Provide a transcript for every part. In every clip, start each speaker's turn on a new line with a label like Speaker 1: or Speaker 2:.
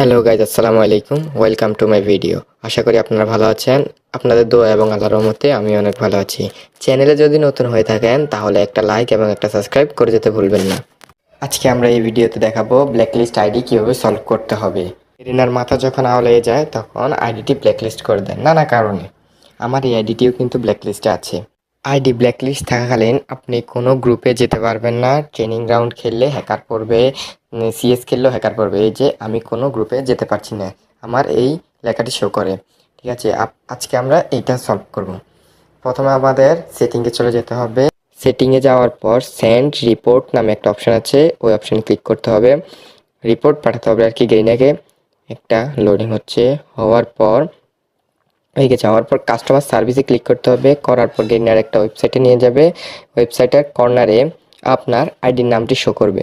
Speaker 1: Hello guys আসসালামু আলাইকুম welcome to my video আশা করি আপনারা ভালো আছেন। আপনাদের দোয়া এবং আল্লাহর রহমতে আমি অনেক ভালো আছি। চ্যানেলে যদি নতুন হয়ে থাকেন, তাহলে একটা লাইক এবং একটা সাবস্ক্রাইব করে যেতে ভুলবেন না। আজকে আমরা এই ভিডিওতে দেখাবো ব্ল্যাকলিস্ট আইডি কীভাবে সলভ করতে হবে। রিনার মাথা যখন আওলায় যায়, তখন আইডিটি ব্ল্যাকলিস্ট করে দেন, নানা কারণে। আমার এই আইডিটিও কিন্তু ব্ল্যাকলিস্টে আছে। আইডি ব্ল্যাকলিস্ট থাকাকালীন আপনি কোনো গ্রুপে যেতে পারবেন না। ট্রেনিং গ্রাউন্ড খেললে হ্যাকার পড়বে সিএস খেললেও হ্যাকার পড়বে। এই যে, আমি কোনো গ্রুপে যেতে পারছি না। আমার এই লেখাটি শো করে। ঠিক আছে আজকে আমরা এইটা সলভ করব। প্রথমে আমাদের সেটিংয়ে চলে যেতে হবে। সেটিংয়ে যাওয়ার পর সেন্ড রিপোর্ট নামে একটা অপশান আছে। ওই অপশানে ক্লিক করতে হবে। রিপোর্ট পাঠাতে হবে আর কি গেরিনাকে একটা লোডিং হচ্ছে। হওয়ার পর হয়ে গেছে যাওয়ার পর কাস্টমার সার্ভিসে ক্লিক করতে হবে, করার পর গেরিনার একটা ওয়েবসাইটে নিয়ে যাবে। ওয়েবসাইটের কর্নারে আপনার আইডির নামটি শো করবে।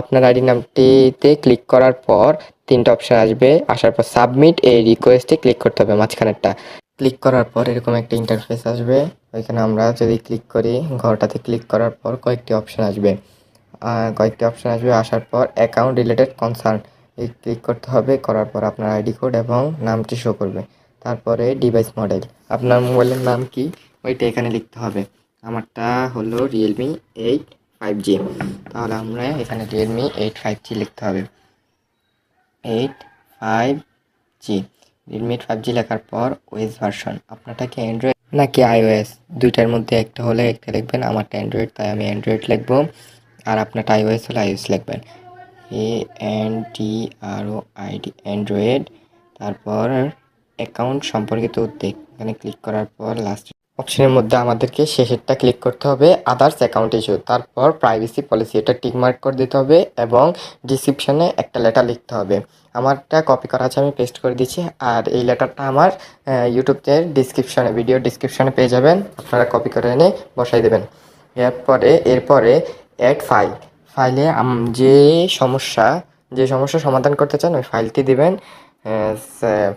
Speaker 1: আপনার আইডি নামটিতে ক্লিক করার পর তিনটা অপশান আসবে। আসার পর সাবমিট এই রিকোয়েস্টে ক্লিক করতে হবে মাঝখানেরটা। ক্লিক করার পর এরকম একটা ইন্টারফেস আসবে। ওইখানে আমরা যদি ক্লিক করি, ঘরটাতে ক্লিক করার পর কয়েকটি অপশান আসবে। কয়েকটি অপশান আসবে। আসার পর অ্যাকাউন্ট রিলেটেড কনসার্ন এই ক্লিক করতে হবে। করার পর আপনার আইডি কোড এবং নামটি শো করবে। তারপরে ডিভাইস মডেল আপনার মোবাইলের নাম কি? ওইটা এখানে লিখতে হবে। আমারটা হলো রিয়েলমি এইট ফাইভ জি তাহলে আমরা এখানে রিয়েলমি এইট ফাইভ জি লিখতে হবে। Eight five G Realme eight five G লেখার পর ওয়েস ভার্সন। আপনারটা কি অ্যান্ড্রয়েড নাকি আইওএস দুইটার মধ্যে একটা হলে একটা লিখবেন, আমারটা অ্যান্ড্রয়েড তাই আমি অ্যান্ড্রয়েড লিখব। আর আপনারটা আইওএস হলে আইওএস লিখবেন। A N T R O ID Android তারপর অ্যাকাউন্ট সম্পর্কিত উদ্বেগ এখানে ক্লিক করার পর লাস্ট অপশনের মধ্যে আমাদেরকে শেষেরটা ক্লিক করতে হবে আদার্স অ্যাকাউন্ট ইস্যু তারপর প্রাইভেসি পলিসি এটা টিক মার্ক করে দিতে হবে এবং ডিসক্রিপশনে একটা লেটার লিখতে হবে। আমারটা কপি করা আছে, আমি পেস্ট করে দিচ্ছি, আর এই লেটারটা আমার ইউটিউবের ডিসক্রিপশনে ভিডিও ডিসক্রিপশনে পেয়ে যাবেন, আপনারা কপি করে এনে বসাই দেবেন। এরপরে এরপরে অ্যাড ফাইল ফাইলে যে সমস্যা যে সমস্যা সমাধান করতে চান, ওই ফাইলটি দেবেন।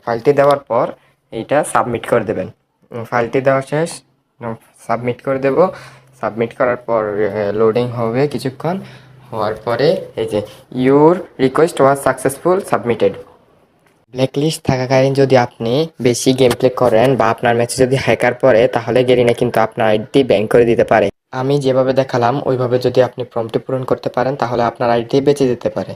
Speaker 1: ফাইলটি দেওয়ার পর এইটা সাবমিট করে দেবেন। ফাইলটি দেওয়া শেষ। সাবমিট করে দেব। সাবমিট করার পর লোডিং হবে কিছুক্ষণ। হওয়ার পরে এই যে your request was successful submitted blacklist থাকাকালীন যদি আপনি বেশি গেম প্লে করেন বা আপনার ম্যাচে যদি হ্যাকার পড়ে, তাহলে গেরিনা কিন্তু আপনার আইডি ব্যান করে দিতে পারে। আমি যেভাবে দেখালাম, ওইভাবে যদি আপনি প্রম্পটে পূরণ করতে পারেন, তাহলে আপনার আইডি বেঁচে যেতে পারে।